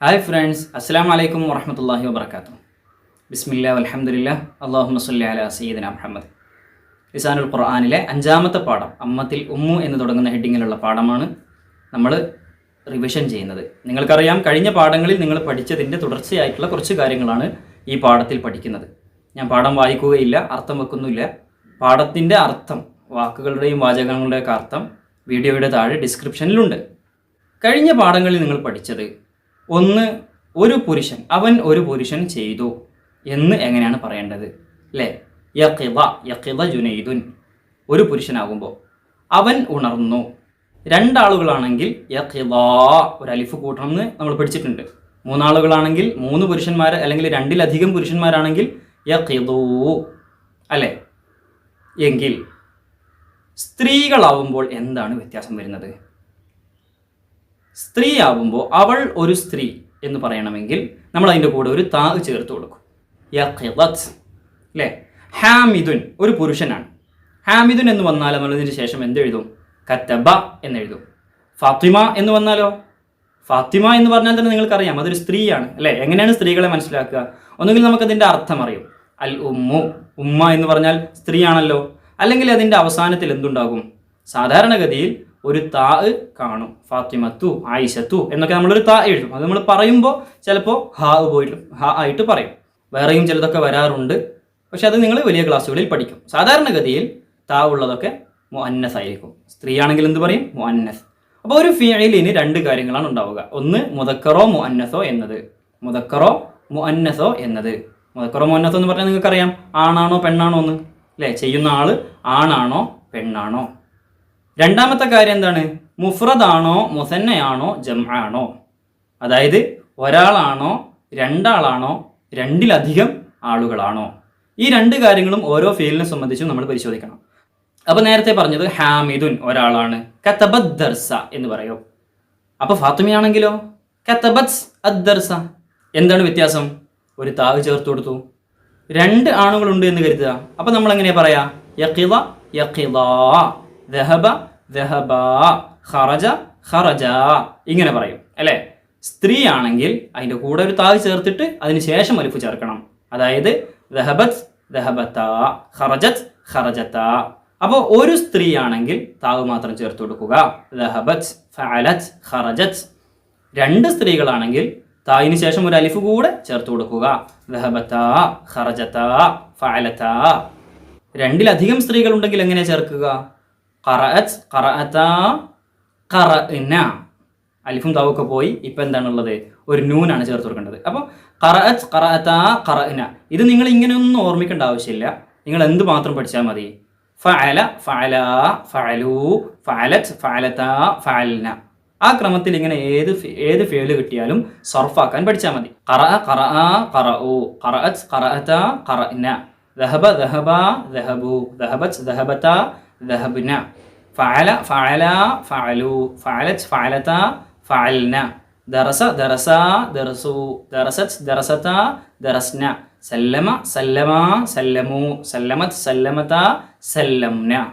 Hi friends അസ്സാം വലൈക്കും വറഹമത്തല്ലാഹി വാബർക്കാത്തു ബിസ്മില്ല അലഹമുല്ല അള്ളാഹു മസ്ലി അല സയ്യിദന മുഹമ്മദ് ഇസാനുൽ ഖുർആാനിലെ അഞ്ചാമത്തെ പാഠം അമ്മത്തിൽ ഉമ്മു എന്ന് തുടങ്ങുന്ന ഹെഡിങ്ങിലുള്ള പാഠമാണ് നമ്മൾ റിവിഷൻ ചെയ്യുന്നത്. നിങ്ങൾക്കറിയാം കഴിഞ്ഞ പാഠങ്ങളിൽ നിങ്ങൾ പഠിച്ചതിന്റെ തുടർച്ചയായിട്ടുള്ള കുറച്ച് കാര്യങ്ങളാണ് ഈ പാഠത്തിൽ പഠിക്കുന്നത്. ഞാൻ പാഠം വായിക്കുകയില്ല അർത്ഥം വെക്കുന്നില്ല പാഠത്തിന്റെ അർത്ഥം വാക്കുകളുടെയും വാചകങ്ങളുടെയൊക്കെ അർത്ഥം വീഡിയോയുടെ താഴെ ഡിസ്ക്രിപ്ഷനിലുണ്ട് കഴിഞ്ഞ പാഠങ്ങളിൽ നിങ്ങൾ പഠിച്ചത് ഒന്ന് ഒരു പുരുഷൻ അവൻ ഒരു പുരുഷൻ ചെയ്തു എന്ന് എങ്ങനെയാണ് പറയേണ്ടത്? അല്ലേ യക്കിത യക്കിത ജുനൈദുൻ. ഒരു പുരുഷനാകുമ്പോൾ അവൻ ഉണർന്നു. രണ്ടാളുകളാണെങ്കിൽ യക്കിത ഒരു അലിഫ് കൂട്ടണം എന്ന് നമ്മൾ പഠിച്ചിട്ടുണ്ട്. മൂന്നാളുകളാണെങ്കിൽ മൂന്ന് പുരുഷന്മാർ അല്ലെങ്കിൽ രണ്ടിലധികം പുരുഷന്മാരാണെങ്കിൽ യക്കിതൂ അല്ലേ? എങ്കിൽ സ്ത്രീകളാവുമ്പോൾ എന്താണ് വ്യത്യാസം വരുന്നത്? സ്ത്രീ ആവുമ്പോൾ അവൾ ഒരു സ്ത്രീ എന്ന് പറയണമെങ്കിൽ നമ്മൾ അതിന്റെ കൂടെ ഒരു താഗ് ചേർത്ത് കൊടുക്കും. അല്ലേ ഹാമിദുൻ ഒരു പുരുഷനാണ്. ഹാമിദുൻ എന്ന് വന്നാൽ നമ്മളതിന് ശേഷം എന്ത് എഴുതും കത്തബ എന്ന് എഴുതും ഫാത്തിമ എന്ന് വന്നാലോ? ഫാത്തിമ എന്ന് പറഞ്ഞാൽ തന്നെ നിങ്ങൾക്കറിയാം അതൊരു സ്ത്രീയാണ്. അല്ലേ എങ്ങനെയാണ് സ്ത്രീകളെ മനസ്സിലാക്കുക? ഒന്നുകിൽ നമുക്കതിന്റെ അർത്ഥം അറിയും. അൽ ഉമ്മു ഉമ്മ എന്ന് പറഞ്ഞാൽ സ്ത്രീയാണല്ലോ. അല്ലെങ്കിൽ അതിന്റെ അവസാനത്തിൽ എന്തുണ്ടാകും? സാധാരണഗതിയിൽ ഒരു താ കാണും. ഫാത്തിമത്തു ആയിഷത്തു എന്നൊക്കെ നമ്മളൊരു താ എഴുതും. അത് നമ്മൾ പറയുമ്പോൾ ചിലപ്പോൾ ഹാ പോയിട്ട് ഹാ ആയിട്ട് പറയും. വേറെയും ചിലതൊക്കെ വരാറുണ്ട്. പക്ഷെ അത് നിങ്ങൾ വലിയ ക്ലാസ്സുകളിൽ പഠിക്കും. സാധാരണഗതിയിൽ താ ഉള്ളതൊക്കെ മുഅന്നസ് ആയിരിക്കും. സ്ത്രീയാണെങ്കിൽ എന്ത് പറയും? മുഅന്നസ്. അപ്പോൾ ഒരു ഫിയലിന് രണ്ട് കാര്യങ്ങളാണ് ഉണ്ടാവുക. ഒന്ന് മുതക്കറോ മുഅന്നസോ എന്നത്. മുതക്കറോ മുഅന്നസോ എന്നത്. മുതക്കറോ മുഅന്നസോ എന്ന് പറഞ്ഞാൽ നിങ്ങൾക്കറിയാം. ആണാണോ പെണ്ണാണോ എന്ന്. അല്ലേ ചെയ്യുന്ന ആൾ ആണാണോ പെണ്ണാണോ? രണ്ടാമത്തെ കാര്യം എന്താണ്? മുഫ്രദാണോ മുസന്നയാണോ ജംആണോ? അതായത് ഒരാളാണോ രണ്ടാളാണോ രണ്ടിലധികം ആളുകളാണോ? ഈ രണ്ട് കാര്യങ്ങളും ഓരോ ഫീലിനെ സംബന്ധിച്ചും നമ്മൾ പരിശോധിക്കണം. അപ്പോൾ നേരത്തെ പറഞ്ഞത് ഹാമിദുൻ ഒരാളാണ്. കത്തബത് ദർസ എന്ന് പറയോ. അപ്പോൾ ഫാത്തിമയാണെങ്കിലോ? കത്തബത്ത് അദ്ദർസ. എന്താണ് വ്യത്യാസം? ഒരു താവ് ചേർത്ത് കൊടുത്തു. രണ്ട് ആണുകളുണ്ട് എന്ന് കരുതുക. അപ്പോൾ നമ്മൾ എങ്ങനെയാ പറയാ? യഖിദ യഖിദ. ദഹബ ഇങ്ങനെ പറയും അല്ലേ? സ്ത്രീ ആണെങ്കിൽ അതിന്റെ കൂടെ ഒരു താവ് ചേർത്തിട്ട് അതിന് ശേഷം അലിഫ് ചേർക്കണം. അതായത് ദഹബത്ത് അപ്പോൾ ഒരു സ്ത്രീ ആണെങ്കിൽ താവ് മാത്രം ചേർത്ത് കൊടുക്കുക. രണ്ട് സ്ത്രീകളാണെങ്കിൽ തായിന് ശേഷം ഒരു അലിഫ് കൂടെ ചേർത്ത് കൊടുക്കുക. രണ്ടിലധികം സ്ത്രീകൾ ഉണ്ടെങ്കിൽ എങ്ങനെ ചേർക്കുക? ഖറഅത്ത് ഖറഅത ഖറഅന അലിഫും താവൊക്കെ പോയി ഇപ്പം എന്താണുള്ളത് ഒരു നൂനാണ് ചേർത്ത് കൊടുക്കേണ്ടത് അപ്പോൾ ഖറഅത്ത് ഖറഅത ഖറഅന ഇത് നിങ്ങൾ ഇങ്ങനെയൊന്നും ഓർമ്മിക്കേണ്ട ആവശ്യമില്ല നിങ്ങൾ എന്ത് മാത്രം പഠിച്ചാൽ മതി ഫഅല ഫഅല ഫഅലു ഫഅലത്ത് ഫഅലത ഫഅൽന ആ ക്രമത്തിൽ ഇങ്ങനെ ഏത് ഫി- ഏത് ഫേല് കിട്ടിയാലും സർഫാക്കാൻ പഠിച്ചാൽ മതി ഖറഅ ഖറഅ ഖറഉ ഖറഅത്ത് ഖറഅത ഖറഅന ذهب ذهب ذهبوا ذهبت ذهبتا ذهبنا فعل فعل فعلوا فعلت فعلتا فعلنا درس درسا درسوا درست درستا درسنا سلم سلما سلموا سلمت سلمتا سلمنا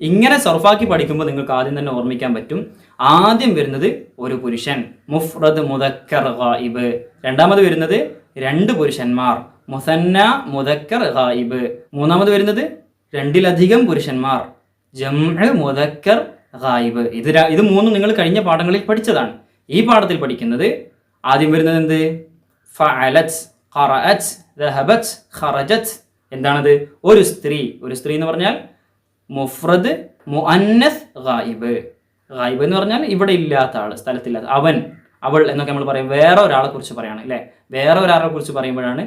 ഇങ്ങനെ സർഫാക്കി പഠിക്കുമ്പോൾ നിങ്ങൾക്ക് ആദ്യം തന്നെ ഓർമ്മിക്കാൻ പറ്റും ആദ്യം വരുന്നത് ഒരു പുരുഷൻ മുഫ്രദ് മുദക്കർ ഗായിബ് രണ്ടാമത് വരുന്നത് രണ്ട് പുരുഷന്മാർ മുസന്ന മുദക്കർ ഗായിബ് മൂന്നാമത് വരുന്നത് രണ്ടിലധികം പുരുഷന്മാർ ജംഅ മുദക്കർ ഗായിബ്. ഇത് ഇത് മൂന്നും നിങ്ങൾ കഴിഞ്ഞ പാഠങ്ങളിൽ പഠിച്ചതാണ്. ഈ പാഠത്തിൽ പഠിക്കുന്നത് ആദ്യം വരുന്നത് എന്ത്? ഫഅലത്ത് ഖറഅത്ത് ദഹബത്ത് ഖറജത്ത് എന്താണത്? ഒരു സ്ത്രീ. ഒരു സ്ത്രീ എന്ന് പറഞ്ഞാൽ മുഫ്രദ് മുഅന്നസ് ഗായിബ്. ഗായിബ് എന്ന് പറഞ്ഞാൽ ഇവിടെ ഇല്ലാത്ത ആൾ സ്ഥലത്തില്ലാത്ത അവൻ അവൾ എന്നൊക്കെ നമ്മൾ പറയും. വേറെ ഒരാളെ കുറിച്ച് പറയാണ് അല്ലേ? വേറെ ഒരാളെ കുറിച്ച് പറയുമ്പോഴാണ്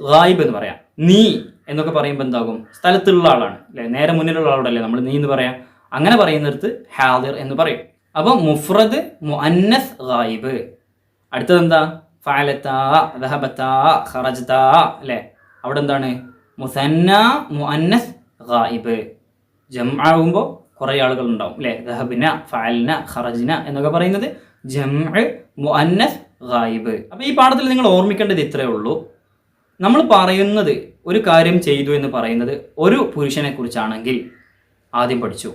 ഗായിബ് എന്ന് പറയാം. നീ എന്നൊക്കെ പറയുമ്പോൾ എന്താകും? സ്ഥലത്തുള്ള ആളാണ്. അല്ലേ? നേരെ മുന്നിലുള്ള ആളോടല്ലേ നമ്മൾ നീ എന്ന് പറയാം? അങ്ങനെ പറയുന്നിടത്ത് ഹാദിർ എന്ന് പറയും. അപ്പോൾ മുഫ്രദ് മുഅന്നസ് ഗായിബ്. അടുത്തത് എന്താ? ഫാലത്താ ദഹബത്ത ഖറജത. അല്ലേ? അവിടെ എന്താണ്? മുസന്ന മുഅന്നസ് ഗായിബ്. ജംആകുമ്പോൾ കുറേ ആളുകൾ ഉണ്ടാവും അല്ലേ? ദഹബിന ഫഅൽന ഖറജ്ന എന്നൊക്കെ പറയുന്നത് ജംഅ മുഅന്നസ് ഗായിബ്. അപ്പോൾ ഈ പാഠത്തിൽ നിങ്ങൾ ഓർമ്മിക്കേണ്ടത് ഇത്രയേ ഉള്ളൂ. നമ്മൾ പറയുന്നത് ഒരു കാര്യം ചെയ്തു എന്ന് പറയുന്നത് ഒരു പുരുഷനെ കുറിച്ചാണെങ്കിൽ ആദ്യം പഠിച്ചു.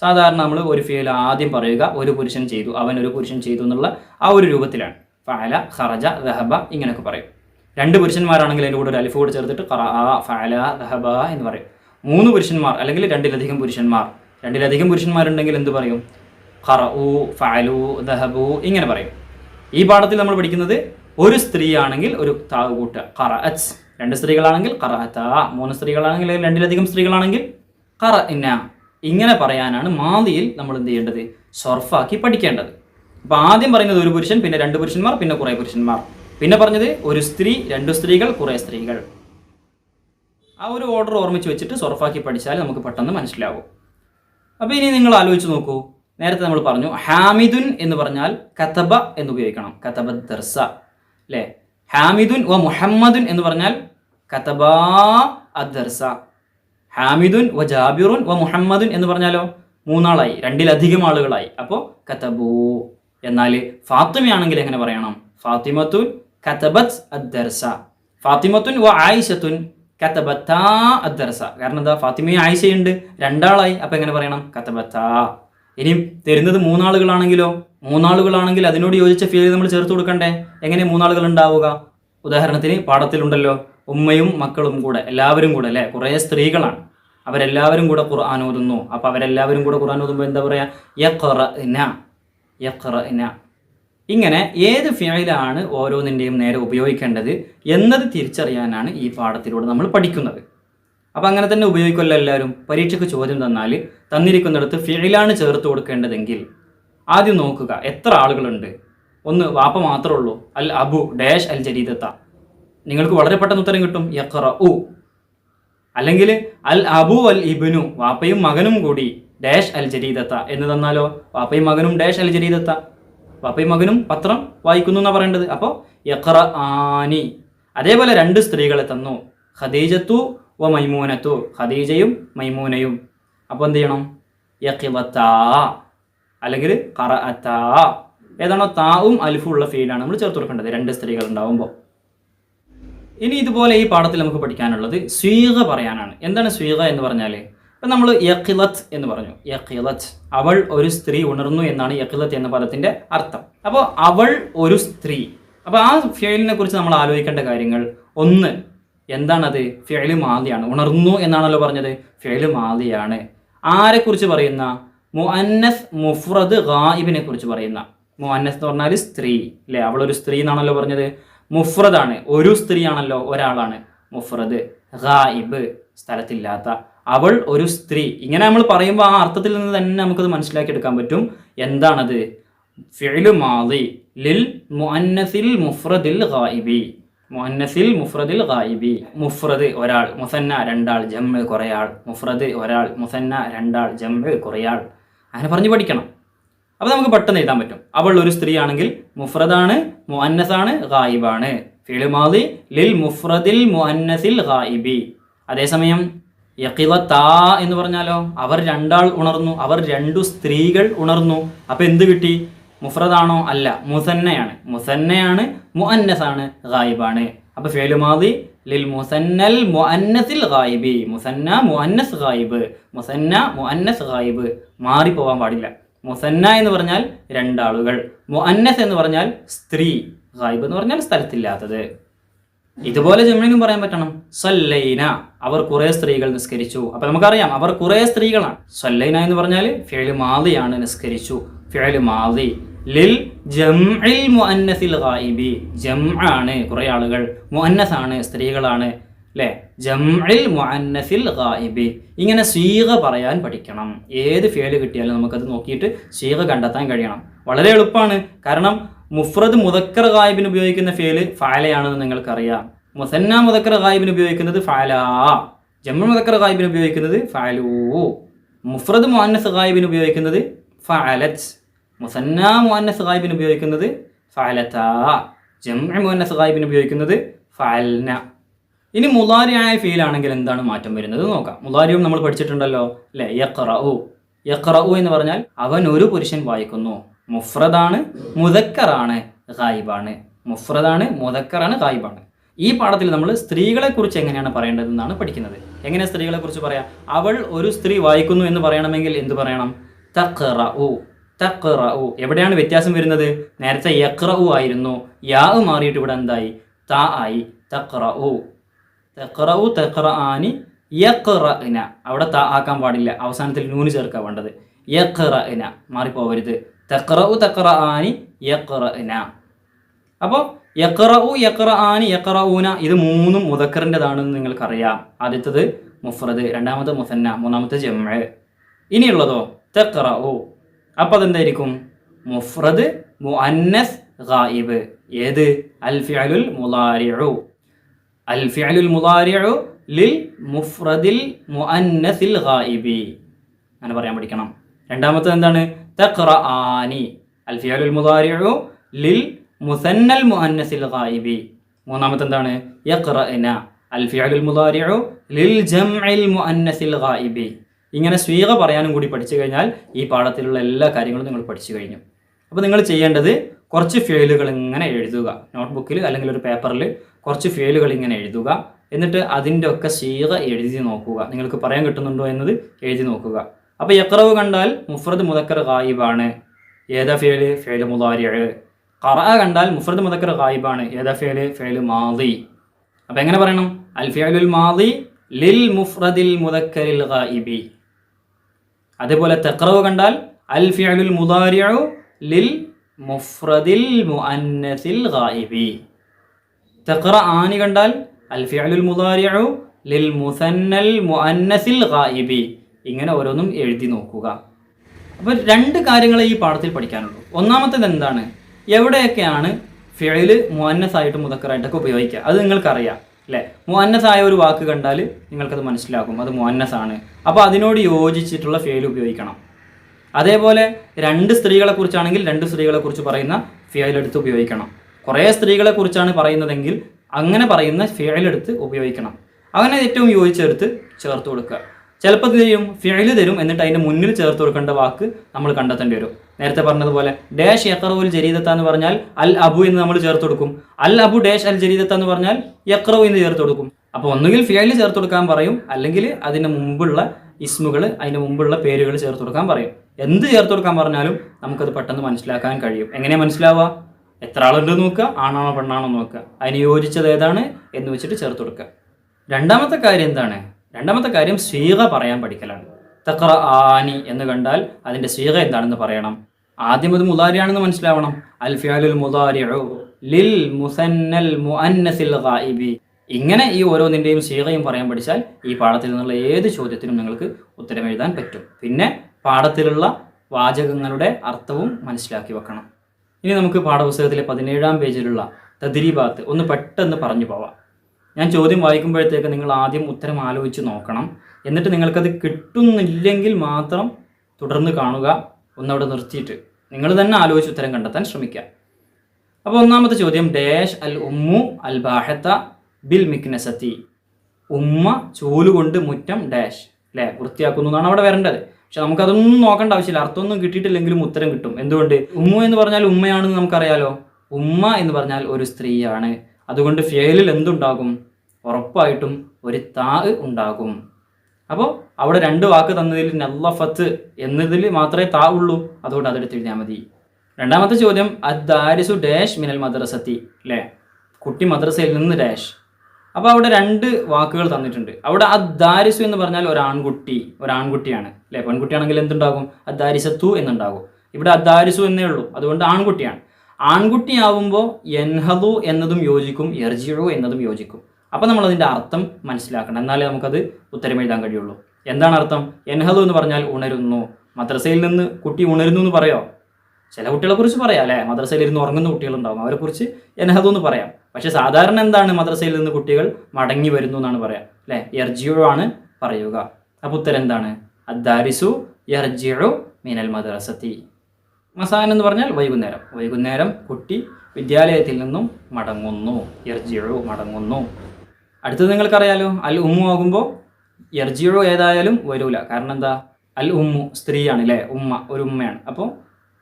സാധാരണ നമ്മൾ ഒരു ഫീൽ ആദ്യം പറയുക ഒരു പുരുഷൻ ചെയ്തു അവൻ ഒരു പുരുഷൻ ചെയ്തു എന്നുള്ള ആ ഒരു രൂപത്തിലാണ്. ഫാല ഖറജ ദഹബ ഇങ്ങനെയൊക്കെ പറയും. രണ്ട് പുരുഷന്മാരാണെങ്കിൽ അതിന്റെ കൂടെ ഒരു അലിഫ് കൂടെ ചേർത്തിട്ട് ഖറ ഫാല ദഹബ എന്ന് പറയും. മൂന്ന് പുരുഷന്മാർ അല്ലെങ്കിൽ രണ്ടിലധികം പുരുഷന്മാർ. രണ്ടിലധികം പുരുഷന്മാരുണ്ടെങ്കിൽ എന്ത് പറയും? ഖറ ഖറഉ ഫാലു ദഹബു ഇങ്ങനെ പറയും. ഈ പാഠത്തിൽ നമ്മൾ പഠിക്കുന്നത് ഒരു സ്ത്രീ ആണെങ്കിൽ ഒരു താവ് കൂട്ടുക ഖറഅത്ത്. രണ്ട് സ്ത്രീകളാണെങ്കിൽ ഖറഅത്ത. മൂന്ന് സ്ത്രീകളാണെങ്കിൽ രണ്ടിലധികം സ്ത്രീകളാണെങ്കിൽ ഖറഇന ഇങ്ങനെ പറയാനാണ് മാതിയിൽ നമ്മൾ എന്ത് ചെയ്യേണ്ടത്? സർഫാക്കി പഠിക്കേണ്ടത്. അപ്പോൾ ആദ്യം പറയുന്നത് ഒരു പുരുഷൻ പിന്നെ രണ്ട് പുരുഷന്മാർ പിന്നെ കുറേ പുരുഷന്മാർ. പിന്നെ പറഞ്ഞത് ഒരു സ്ത്രീ രണ്ട് സ്ത്രീകൾ കുറേ സ്ത്രീകൾ. ആ ഒരു ഓർഡർ ഓർമ്മിച്ച് വെച്ചിട്ട് സർഫാക്കി പഠിച്ചാൽ നമുക്ക് പെട്ടെന്ന് മനസ്സിലാവും. അപ്പോൾ ഇനി നിങ്ങൾ ആലോചിച്ച് നോക്കൂ. നേരത്തെ നമ്മൾ പറഞ്ഞു ഹാമിദുൻ എന്ന് പറഞ്ഞാൽ കഥബ എന്ന് ഉപയോഗിക്കണം. കഥബ ദർസ. അല്ലേ ഹാമിദുൻ വ മുഹമ്മദുൻ എന്ന് പറഞ്ഞാൽ കതബാ ഹാമിദുൻ വ ജാബിറുൻ വ മുഹമ്മദുൻ എന്ന് പറഞ്ഞാലോ? മൂന്നാളായി രണ്ടിലധികം ആളുകളായി. അപ്പോൾ കതബൂ. എന്നാൽ ഫാത്തിമയാണെങ്കിൽ എങ്ങനെ പറയണം? ഫാത്തിമത്തുൻ കതബത്ത് അദ്ദർസ. ഫാത്തിമത്തുൻ വ ആയിഷത്തുൻ കതബത്താ അദ്ദർസ. കാരണം എന്താ? ഫാത്തിമയും ആയിഷയുണ്ട് രണ്ടാളായി. അപ്പം എങ്ങനെ പറയണം? കതബത്താ. ഇനിയും തരുന്നത് മൂന്നാളുകളാണെങ്കിലോ? മൂന്നാളുകളാണെങ്കിൽ അതിനോട് യോജിച്ച ഫീൽ നമ്മൾ ചേർത്ത് കൊടുക്കണ്ടേ? എങ്ങനെ മൂന്നാളുകൾ ഉണ്ടാവുക ഉദാഹരണത്തിന് പാഠത്തിലുണ്ടല്ലോ ഉമ്മയും മക്കളും കൂടെ എല്ലാവരും കൂടെ അല്ലേ? കുറേ സ്ത്രീകളാണ്. അവരെല്ലാവരും കൂടെ ഖുർആൻ ഓതുന്നു. അപ്പോൾ അവരെല്ലാവരും കൂടെ ഖുർആൻ ഓതുമ്പോൾ എന്താ പറയുക ഇങ്ങനെ ഏത് ഫീലാണ് ഓരോന്നിന്റെയും നേരെ ഉപയോഗിക്കേണ്ടത് എന്നത് തിരിച്ചറിയാനാണ് ഈ പാഠത്തിലൂടെ നമ്മൾ പഠിക്കുന്നത്. അപ്പോൾ അങ്ങനെ തന്നെ ഉപയോഗിക്കുമല്ലോ എല്ലാവരും? പരീക്ഷയ്ക്ക് ചോദ്യം തന്നാൽ തന്നിരിക്കുന്നിടത്ത് ഫീലാണ് ചേർത്ത് കൊടുക്കേണ്ടതെങ്കിൽ ആദ്യം നോക്കുക എത്ര ആളുകളുണ്ട്? ഒന്ന് വാപ്പ മാത്രമേ ഉള്ളൂ. അൽ അബു ഡാഷ് അൽ ജരീദത്ത. നിങ്ങൾക്ക് വളരെ പെട്ടെന്ന് ഉത്തരം കിട്ടും. യഖറ ഉ അല്ലെങ്കിൽ അൽ അബു അൽ ഇബിനു വാപ്പയും മകനും കൂടി ഡാഷ് അൽ ജരീദത്ത. എന്ന് തന്നാലോ? വാപ്പയും മകനും ഡാഷ് അൽ ജരീദത്ത. വാപ്പയും മകനും പത്രം വായിക്കുന്നു എന്നാണ് പറയേണ്ടത്. അപ്പോൾ യഖറ ആനി അതേപോലെ രണ്ട് സ്ത്രീകളെ തന്നു. ഖദീജത്തു വ മൈമൂനത്തു. ഖദീജയും മൈമൂനയും. അപ്പോൾ എന്ത് ചെയ്യണം? യഖിബത്താ. അല്ലെങ്കിൽ ഖറഅത്താ ഏതാണോ താവും അലിഫും ഉള്ള ഫീലാണ് നമ്മൾ ചേർത്ത് കൊടുക്കേണ്ടത്. രണ്ട് സ്ത്രീകൾ ഉണ്ടാവുമ്പോൾ. ഇനി ഇതുപോലെ ഈ പാഠത്തിൽ നമുക്ക് പഠിക്കാനുള്ളത് സ്വീക പറയാനാണ്. എന്താണ് സ്വീക എന്ന് പറഞ്ഞാൽ? ഇപ്പം നമ്മൾ യഖിലത്ത് എന്ന് പറഞ്ഞു. യഖിലത്ത് അവൾ ഒരു സ്ത്രീ ഉണർന്നു എന്നാണ് യഖിലത്ത് എന്ന പദത്തിന്റെ അർത്ഥം. അപ്പോൾ അവൾ ഒരു സ്ത്രീ. അപ്പോൾ ആ ഫിയലിനെ കുറിച്ച് നമ്മൾ ആലോചിക്കേണ്ട കാര്യങ്ങൾ ഒന്ന് എന്താണത്? ഫിയൽ മാതിയാണ്. ഉണർന്നു എന്നാണല്ലോ പറഞ്ഞത്. ഫിയൽ മാതിയാണ്. ആരെക്കുറിച്ച് പറയുന്ന? മുഅന്നസ് മുഫ്രദ് ഗായിബിനെ കുറിച്ച് പറയുന്ന. മുഅന്നസ് എന്ന് പറഞ്ഞാൽ സ്ത്രീ അല്ലേ അവളൊരു സ്ത്രീ എന്നാണല്ലോ പറഞ്ഞത്. മുഫ്രദാണ്. ഒരു സ്ത്രീയാണല്ലോ ഒരാളാണ്. മുഫ്രദ് ഗായിബ് സ്ഥലത്തില്ലാത്ത. അവൾ ഒരു സ്ത്രീ. ഇങ്ങനെ നമ്മൾ പറയുമ്പോൾ ആ അർത്ഥത്തിൽ നിന്ന് തന്നെ നമുക്കത് മനസ്സിലാക്കിയെടുക്കാൻ പറ്റും. എന്താണത്? ഫിഅലു മാളി ലിൽ മുഅന്നസിൽ മുഫ്രദിൽ ഗായിബി. മുഅന്നസിൽ മുഫ്രദിൽ ഗായിബി. മുഫ്രദ് ഒരാൾ മുസന്ന രണ്ടാൾ ജമ്മ് കുറയാൾ മുഫ്രദ് ഒരാൾ മുസന്ന രണ്ടാൾ ജമ്മ് കുറയാൾ അങ്ങനെ പറഞ്ഞു പഠിക്കണം. അപ്പോൾ നമുക്ക് പെട്ടെന്ന് എഴുതാൻ പറ്റും. അവൾ ഒരു സ്ത്രീ ആണെങ്കിൽ മുഫ്രദാണ് മുഅന്നസാണ് ഗായിബാണ്. ഫിലുമാതി ലിൽ മുഫ്രദിൽ മുഅന്നസിൽ ഗായിബി. അതേസമയം യക്കിവത്താ എന്ന് പറഞ്ഞാലോ അവർ രണ്ടാൾ ഉണർന്നു അവർ രണ്ടു സ്ത്രീകൾ ഉണർന്നു. അപ്പോൾ എന്ത് കിട്ടി? മുഫ്രദാണോ? അല്ല മുസന്നയാണ്. മുസന്നയാണ് മുഅന്നസാണ് ഗായിബാണ്. അപ്പോൾ ഫേലുമാതി ലിൽ മുസന്നൽ മുഅന്നസിൽ ഗായിബി. മുസന്ന മുഅന്നസ് ഗായിബ്. മുസന്ന മുഅന്നസ് ഗായിബ്. മാറിപ്പോവാൻ പാടില്ല. മുസന്ന എന്ന് പറഞ്ഞാൽ രണ്ടാളുകൾ. മുഅന്നസ് എന്ന് പറഞ്ഞാൽ സ്ത്രീ. ഗായിബ് എന്ന് പറഞ്ഞാൽ സ്ഥലത്തില്ലാത്തത്. ഇതുപോലെ ജമിനും പറയാൻ പറ്റണം. സൊല്ലൈന. അവർ കുറെ സ്ത്രീകൾ നിസ്കരിച്ചു. അപ്പൊ നമുക്കറിയാം അവർ കുറെ സ്ത്രീകളാണ്. സൊല്ലൈന എന്ന് പറഞ്ഞാൽ ഫേലു മാതിയാണ് നിസ്കരിച്ചു. ഫേലു മാതി ലിൽ ജംഇൽ മുഅന്നസിൽ ഗായിബി. ജംആണ് കുറേ ആളുകൾ. മുഅന്നസാണ് സ്ത്രീകളാണ്. അല്ലേ ജംഇൽ മുഅന്നസിൽ ഗായിബി. ഇങ്ങനെ സീഗ പറയാൻ പഠിക്കണം. ഏത് ഫേൽ കിട്ടിയാലും നമുക്കത് നോക്കിയിട്ട് സീഗ കണ്ടെത്താൻ കഴിയണം. വളരെ എളുപ്പമാണ് കാരണം മുഫ്രദ് മുതക്കർ ഗായിബിന് ഉപയോഗിക്കുന്ന ഫേൽ ഫാലയാണെന്ന് നിങ്ങൾക്കറിയാം. മുസന്ന മുതക്കർ ഗായിബിന് ഉപയോഗിക്കുന്നത് ഫാലാ ജമ്മു മുതക്കർ ഗായിബിന് ഉപയോഗിക്കുന്നത് ഫാലൂ മുഫ്രദ് മുഅന്നസ് ഗായിബിന് ഉപയോഗിക്കുന്നത് ഫഅലത്ത് മുസന്ന മുഅന്നസ് ഗായിബിന് ഉപയോഗിക്കുന്നത് ഫലതാ ജംഅ മുഅന്നസ് ഗായിബിന് ഉപയോഗിക്കുന്നത് ഫലന ഇനി മുലാരിയായ ഫീലാണെങ്കിൽ എന്താണ് മാറ്റം വരുന്നത് നോക്കാം. മുലാരിയും നമ്മൾ പഠിച്ചിട്ടുണ്ടല്ലോ അല്ലേ? യഖ്റഉ. യഖ്റഉ എന്ന് പറഞ്ഞാൽ അവൻ ഒരു പുരുഷൻ വായിക്കുന്നു. മുഫ്രദാണ് മുദക്കറാണ് ഗായിബാണ്. മുഫ്രദാണ് മുദക്കറാണ് ഗായിബാണ്. ഈ പാഠത്തിൽ നമ്മൾ സ്ത്രീകളെ കുറിച്ച് എങ്ങനെയാണ് പറയേണ്ടതെന്നാണ് പഠിക്കുന്നത്. എങ്ങനെ സ്ത്രീകളെ കുറിച്ച് പറയാം? അവൾ ഒരു സ്ത്രീ വായിക്കുന്നു എന്ന് പറയണമെങ്കിൽ എന്ത് പറയണം? തഖ്റഉ. തഖ്റഉ. എവിടെയാണ് വ്യത്യാസം വരുന്നത്? നേരത്തെ യഖ്റഉ ആയിരുന്നു. യാ മാറിയിട്ട് ഇവിടെ എന്തായി? താ ആയി. തഖ്റഉ. തഖ്റഉ തഖ്റആനി യഖ്റഅന അവിടെ താ ആക്കാൻ പാടില്ല. അവസാനത്തിൽ നൂന് ചേർക്കാൻ വേണ്ടത്. യഖ്റഅന മാറിപ്പോവരുത്. തഖ്റഉ തഖ്റആനി യഖ്റഅന അപ്പോൾ യഖ്റഉ യഖ്റആനി യഖ്റഊന ഇത് മൂന്നും മുതക്കറിന്റെതാണെന്ന് നിങ്ങൾക്കറിയാം. ആദ്യത്തത് മുഫ്രദ് രണ്ടാമത്തെ മുസന്ന മൂന്നാമത്തെ ജമ്മ ഇനിയുള്ളതോ? തഖ്റഉ. അപ്പോൾ അതെന്തായിരിക്കും? മുഫ്രദ് മുഅന്നസ് ഗായിബ്. ഏത്? അൽ ഫിഅലുൽ മുദാരിഉ. അൽ ഫിഅലുൽ മുദാരിഉ ലിൽ മുഫ്രദിൽ മുഅന്നസിൽ ഗായിബി. അങ്ങനെ പറയാൻ പഠിക്കണം. രണ്ടാമത്തത് എന്താണ്? തഖ്റആനി. അൽ ഫിഅലുൽ മുദാരിഉ ലിൽ മുസന്നൽ മുഅന്നസിൽ ഗായിബി. മൂന്നാമത്തെ എന്താണ്? യഖ്റഅന. അൽ ഫിഅലുൽ മുദാരിഉ ലിൽ ജംഇൽ മുഅന്നസിൽ ഗായിബി. ഇങ്ങനെ സ്വീക പറയാനും കൂടി പഠിച്ചു കഴിഞ്ഞാൽ ഈ പാഠത്തിലുള്ള എല്ലാ കാര്യങ്ങളും നിങ്ങൾ പഠിച്ചു കഴിഞ്ഞു. അപ്പോൾ നിങ്ങൾ ചെയ്യേണ്ടത് കുറച്ച് ഫെയിലുകൾ ഇങ്ങനെ എഴുതുക. നോട്ട്ബുക്കിൽ അല്ലെങ്കിൽ ഒരു പേപ്പറിൽ കുറച്ച് ഫെയിലുകൾ ഇങ്ങനെ എഴുതുക. എന്നിട്ട് അതിന്റെ ഒക്കെ സ്വീക എഴുതി നോക്കുക. നിങ്ങൾക്ക് പറയാൻ കിട്ടുന്നുണ്ടോ എന്നത് എഴുതി നോക്കുക. അപ്പോൾ എക്രവ് കണ്ടാൽ മുഫ്രദ് മുതക്കർ ഗായിബാണ്. ഏതാ ഫേൽ ഫേൽ മുതാരി കറ കണ്ടാൽ മുഫ്രദ് മുതക്കർ ഗായിബാണ്. ഏതാ ഫേൽ ഫേൽ മാതി അപ്പോൾ എങ്ങനെ പറയണം? അൽ ഫിഅലുൽ മാതി ലിൽ മുഫ്രദിൽ മുതക്കരിൽ ഗായിബി. അതേപോലെ തക്രവ് കണ്ടാൽ അൽ ഫിഅലുൽ മുദാരിഉ ലിൽ മുഫ്രദിൽ മുഅന്നസിൽ ഗായിബി. തെക്ര ആനി കണ്ടാൽ അൽ ഫിഅലുൽ മുദാരിഉ ലിൽ മുസന്നൽ മുഅന്നസിൽ ഗായിബി. ഇങ്ങനെ ഓരോന്നും എഴുതി നോക്കുക. അപ്പോൾ രണ്ട് കാര്യങ്ങളെ ഈ പാഠത്തിൽ പഠിക്കാനുള്ളൂ. ഒന്നാമത്തേത് എന്താണ്? എവിടെയൊക്കെയാണ് ഫിഅൽ മുഅന്നസായിട്ടും മുതക്കറായിട്ടൊക്കെ ഉപയോഗിക്കുക? അത് നിങ്ങൾക്കറിയാം. അല്ലേ മുഅന്നസായ ഒരു വാക്ക് കണ്ടാൽ നിങ്ങൾക്കത് മനസ്സിലാകും. അത് മുഅന്നസാണ്. അപ്പോൾ അതിനോട് യോജിച്ചിട്ടുള്ള ഫേൽ ഉപയോഗിക്കണം. അതേപോലെ രണ്ട് സ്ത്രീകളെ കുറിച്ചാണെങ്കിൽ രണ്ട് സ്ത്രീകളെ കുറിച്ച് പറയുന്ന ഫേലെടുത്ത് ഉപയോഗിക്കണം. കുറേ സ്ത്രീകളെ കുറിച്ചാണ് പറയുന്നതെങ്കിൽ അങ്ങനെ പറയുന്ന ഫേലെടുത്ത് ഉപയോഗിക്കണം. അങ്ങനെ ഏറ്റവും യോജിച്ചെടുത്ത് ചേർത്ത് കൊടുക്കുക. ചിലപ്പോൾ ഇത് ചെയ്യും? ഫിയൽ തരും. എന്നിട്ട് അതിന്റെ മുന്നിൽ ചേർത്ത് കൊടുക്കേണ്ട വാക്ക് നമ്മൾ കണ്ടെത്തേണ്ടി വരും. നേരത്തെ പറഞ്ഞതുപോലെ ഡാഷ് യക്രവുൽ ജരീദത്ത എന്ന് പറഞ്ഞാൽ അൽ അബു എന്ന് നമ്മൾ ചേർത്ത് കൊടുക്കും. അൽ അബു ഡാഷ് അൽ ജരീദത്ത എന്ന് പറഞ്ഞാൽ യക്രവു എന്ന് ചേർത്ത് കൊടുക്കും. അപ്പോൾ ഒന്നുകിൽ ഫിയലിൽ ചേർത്ത് കൊടുക്കാൻ പറയും അല്ലെങ്കിൽ അതിന് മുമ്പുള്ള ഇസ്മുകൾ അതിന് മുമ്പുള്ള പേരുകൾ ചേർത്ത് കൊടുക്കാൻ പറയും. എന്ത് ചേർത്ത് കൊടുക്കാൻ പറഞ്ഞാലും നമുക്കത് പെട്ടെന്ന് മനസ്സിലാക്കാൻ കഴിയും. എങ്ങനെയാണ് മനസ്സിലാവുക? എത്ര ആളുണ്ട് നോക്കുക ആണാണോ പെണ്ണാണോ നോക്കുക. അതിന് യോജിച്ചത് ഏതാണ് എന്ന് വെച്ചിട്ട് ചേർത്ത് കൊടുക്കുക. രണ്ടാമത്തെ കാര്യം എന്താണ്? രണ്ടാമത്തെ കാര്യം സ്വീക പറയാൻ പഠിക്കലാണ്. തക്ര ആനി എന്ന് കണ്ടാൽ അതിന്റെ സ്വീക എന്താണെന്ന് പറയണം. ആദ്യം അത് മുതാരിയാണെന്ന് മനസ്സിലാവണം. അൽ മുതാരിഉ ലിൽ മുസന്നൽ മുഅന്നസിൽ ഗായിബി. ഇങ്ങനെ ഈ ഓരോന്നിന്റെയും സീകയും പറയാൻ പഠിച്ചാൽ ഈ പാഠത്തിൽ നിന്നുള്ള ഏത് ചോദ്യത്തിനും നിങ്ങൾക്ക് ഉത്തരം എഴുതാൻ പറ്റും. പിന്നെ പാഠത്തിലുള്ള വാചകങ്ങളുടെ അർത്ഥവും മനസ്സിലാക്കി വെക്കണം. ഇനി നമുക്ക് പാഠപുസ്തകത്തിലെ പതിനേഴാം പേജിലുള്ള തദ്രീബാത്ത് ഒന്ന് പെട്ടെന്ന് പറഞ്ഞു പോവാം. ഞാൻ ചോദ്യം വായിക്കുമ്പോഴത്തേക്ക് നിങ്ങൾ ആദ്യം ഉത്തരം ആലോചിച്ച് നോക്കണം. എന്നിട്ട് നിങ്ങൾക്കത് കിട്ടുന്നില്ലെങ്കിൽ മാത്രം തുടർന്ന് കാണുക. ഒന്നവിടെ നിർത്തിയിട്ട്. നിങ്ങൾ തന്നെ ആലോചിച്ച് ഉത്തരം കണ്ടെത്താൻ ശ്രമിക്കുക. അപ്പോൾ ഒന്നാമത്തെ ചോദ്യം ഡാഷ് അൽ ഉമ്മു അൽ ബാഹത്ത ബിൽ മിക്നസത്തി. ഉമ്മ ചൂലുകൊണ്ട് മുറ്റം ഡാഷ് അല്ലേ? വൃത്തിയാക്കുന്നു എന്നാണ് അവിടെ വരേണ്ടത്. പക്ഷെ നമുക്കതൊന്നും നോക്കേണ്ട ആവശ്യമില്ല. അർത്ഥമൊന്നും കിട്ടിയിട്ടില്ലെങ്കിലും ഉത്തരം കിട്ടും. എന്തുകൊണ്ട്? ഉമ്മു എന്ന് പറഞ്ഞാൽ ഉമ്മയാണെന്ന് നമുക്കറിയാലോ. ഉമ്മ എന്ന് പറഞ്ഞാൽ ഒരു സ്ത്രീയാണ്. അതുകൊണ്ട് ഫേലിൽ എന്തുണ്ടാകും? ഉറപ്പായിട്ടും ഒരു താ ഉണ്ടാകും. അപ്പോൾ അവിടെ രണ്ട് വാക്ക് തന്നതിൽ നല്ലഫത്ത് എന്നതിൽ മാത്രമേ താ ഉള്ളൂ. അതുകൊണ്ട് അതെടുത്ത് എഴുതിയാൽ മതി. രണ്ടാമത്തെ ചോദ്യം അദ്ദാരിസു ഡാഷ് മിനൽ മദ്രസത്തി അല്ലേ കുട്ടി മദ്രസയിൽ നിന്ന് ഡാഷ്. അപ്പോൾ അവിടെ രണ്ട് വാക്കുകൾ തന്നിട്ടുണ്ട്. അവിടെ അദ്ദാരിസു എന്ന് പറഞ്ഞാൽ ഒരു ആൺകുട്ടി ഒരു ആൺകുട്ടിയാണ് അല്ലേ പെൺകുട്ടിയാണെങ്കിൽ എന്തുണ്ടാകും? അദ്ദാരിസത്തു എന്നുണ്ടാകും. ഇവിടെ അദ്ദാരിസു എന്നേ ഉള്ളൂ അതുകൊണ്ട് ആൺകുട്ടിയാണ്. ആൺകുട്ടിയാവുമ്പോൾ എൻഹദു എന്നതും യോജിക്കും എർജിഴു എന്നതും യോജിക്കും. അപ്പോൾ നമ്മൾ അതിന്റെ അർത്ഥം മനസ്സിലാക്കണം. എന്നാലേ നമുക്കത് ഉത്തരം എഴുതാൻ കഴിയുള്ളൂ. എന്താണ് അർത്ഥം? എൻഹദു എന്ന് പറഞ്ഞാൽ ഉണരുന്നു. മദ്രസയിൽ നിന്ന് കുട്ടി ഉണരുന്നു എന്ന് പറയോ? ചില കുട്ടികളെ കുറിച്ച് പറയാം അല്ലേ? മദ്രസയിൽ ഇരുന്ന് ഉറങ്ങുന്ന കുട്ടികളുണ്ടാവും. അവരെ കുറിച്ച് എൻഹദു എന്ന് പറയാം. പക്ഷേ സാധാരണ എന്താണ് മദ്രസയിൽ നിന്ന് കുട്ടികൾ മടങ്ങി വരുന്നു എന്നാണ് പറയാം. അല്ലേ? എർജിയോ ആണ് പറയുക. അപ്പോൾ ഉത്തരം എന്താണ്? അദ്ദാരിസു എർജിയോ മീനൽ മദ്രസത്തി. മസാൻ എന്ന് പറഞ്ഞാൽ വൈകുന്നേരം. വൈകുന്നേരം കുട്ടി വിദ്യാലയത്തിൽ നിന്നും മടങ്ങുന്നു. എർജിയോ മടങ്ങുന്നു. അടുത്തത് നിങ്ങൾക്കറിയാലോ അൽ ഉമ്മു ആകുമ്പോൾ എർജിയോ ഏതായാലും വരൂല. കാരണം എന്താ? അൽ ഉമ്മു സ്ത്രീയാണ് അല്ലേ ഉമ്മ ഒരു ഉമ്മയാണ്. അപ്പോൾ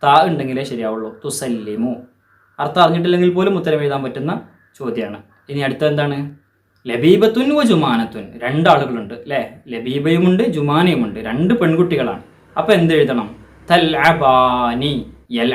താ ഉണ്ടെങ്കിലേ ശരിയാവുള്ളൂ. തുസല്ലിമു. അർത്ഥം അറിഞ്ഞിട്ടില്ലെങ്കിൽ പോലും ഉത്തരം എഴുതാൻ പറ്റുന്ന ചോദ്യമാണ് ഇനി അടുത്ത എന്താണ്? ലബീബത്തുൻ വ ജുമാനത്തുൻ. രണ്ടാളുകളുണ്ട് അല്ലേ ലബീബയുമുണ്ട് ജുമാനയുമുണ്ട്. രണ്ട് പെൺകുട്ടികളാണ്. അപ്പോൾ എന്ത് എഴുതണം? തൽ അബാനി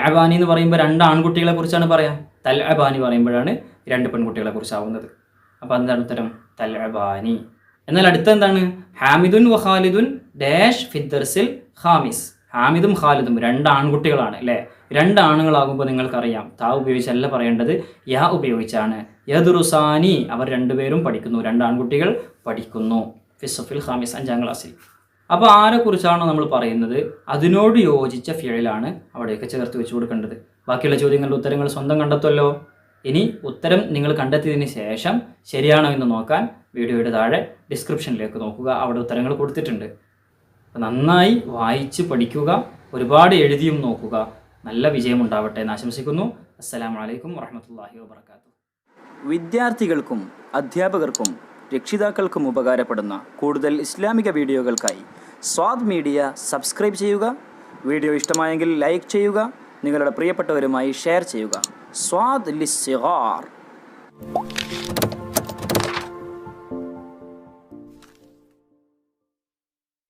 അബാനി എന്ന് പറയുമ്പോൾ രണ്ട് ആൺകുട്ടികളെ കുറിച്ചാണ് പറയാം. തൽ അബാനി പറയുമ്പോഴാണ് രണ്ട് പെൺകുട്ടികളെ കുറിച്ചാവുന്നത് അപ്പോൾ എന്താണ് ഉത്തരം? തൽഅബാനി. എന്നാൽ അടുത്ത എന്താണ് ഹാമിദുൻ വ ഖാലിദുൻ ഡാഷ് ഫിദ്ദർസിൽ ഹാമിസ് ഹാമിദും ഖാലിദും രണ്ട് ആൺകുട്ടികളാണ് അല്ലേ? രണ്ട് ആണുങ്ങളാകുമ്പോൾ നിങ്ങൾക്കറിയാം. താ ഉപയോഗിച്ചല്ല പറയേണ്ടത് യാ ഉപയോഗിച്ചാണ്. യദുറുസാനി അവർ രണ്ടുപേരും പഠിക്കുന്നു. രണ്ട് ആൺകുട്ടികൾ പഠിക്കുന്നു. ഫിസഫിൽ ഹാമിസ് അഞ്ചാം ക്ലാസ്സിൽ. അപ്പോൾ ആരെക്കുറിച്ചാണോ നമ്മൾ പറയുന്നത്? അതിനോട് യോജിച്ച ഫിയലിലാണ് അവിടെയൊക്കെ ചേർത്ത് വെച്ച് കൊടുക്കേണ്ടത്. ബാക്കിയുള്ള ചോദ്യങ്ങളുടെ ഉത്തരങ്ങൾ സ്വന്തം കണ്ടെത്തുമല്ലോ ഇനി ഉത്തരം നിങ്ങൾ കണ്ടെത്തിയതിന് ശേഷം ശരിയാണോ എന്ന് നോക്കാൻ വീഡിയോയുടെ താഴെ ഡിസ്ക്രിപ്ഷനിലേക്ക് നോക്കുക. അവിടെ ഉത്തരങ്ങൾ കൊടുത്തിട്ടുണ്ട്. നന്നായി വായിച്ച് പഠിക്കുക ഒരുപാട് എഴുതിയും നോക്കുക. നല്ല വിജയമുണ്ടാവട്ടെ എന്ന് ആശംസിക്കുന്നു. അസ്സലാമു അലൈക്കും വറഹമത്തല്ലാഹി വാബർക്കാത്തു വിദ്യാർത്ഥികൾക്കും അധ്യാപകർക്കും രക്ഷിതാക്കൾക്കും ഉപകാരപ്പെടുന്ന കൂടുതൽ ഇസ്ലാമിക വീഡിയോകൾക്കായി സ്വാദ് മീഡിയ സബ്സ്ക്രൈബ് ചെയ്യുക. വീഡിയോ ഇഷ്ടമായെങ്കിൽ ലൈക്ക് ചെയ്യുക. നിങ്ങളുടെ പ്രിയപ്പെട്ടവരുമായി ഷെയർ ചെയ്യുക. സ്വാദ് ലിസിഗാർ